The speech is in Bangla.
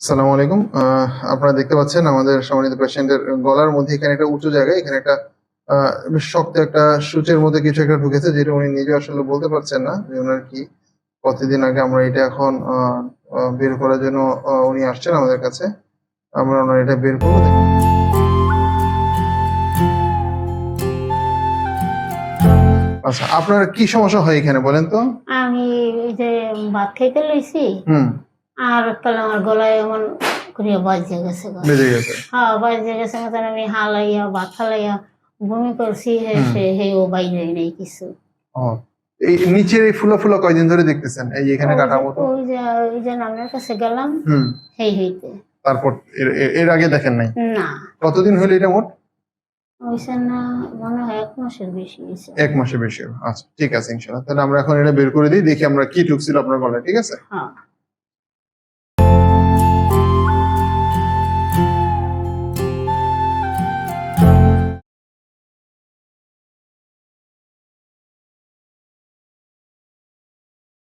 সালামু আলাইকুম। আপনারা দেখতে পাচ্ছেন আমাদের সম্মানিত পেশেন্টের গলার মধ্যে এখানে একটা উঁচু জায়গায় এখানে একটা বেশ শক্ত একটা সূচের মধ্যে কিছু একটা ঢুকেছে যেটা উনি নিজে আসলে বলতে পারছেন না যে ওনার কি কতদিন আগে আমরা এটা এখন বের করার জন্য উনি আসছেন আমাদের কাছে। আমরা ওনার এটা বের করব। আচ্ছা আপনার কি সমস্যা হয় এখানে বলেন তো? আমি যে ভাত খাইতে লইছি। হুম। আর কালে আমার গলায় এমন করিয়া বাজে গেছে বেজে গেছে? হ্যাঁ বাজে গেছে মতন আমি হালাইয়া ভাত হালাইয়া বমি করছি হে সে হে ও বাইরে নাই কিছু। ও এই নিচের এই ফুলা ফুলা কয়দিন ধরে দেখতেছেন? এই এখানে কাটা মতো? ওই যে ওই যে আপনার কাছে গেলাম হুম। সেই হইতে। তারপর এর- আগে দেখেন নাই? না। কতদিন হলো এটা মোট? এক মাসের বেশি এক মাসে বেশি। আচ্ছা ঠিক আছে ইনশাল্লাহ তাহলে আমরা এখন এটা বের করে দিই দেখি আমরা কি ঢুকছিল আপনার গলায় ঠিক আছে? হ্যাঁ।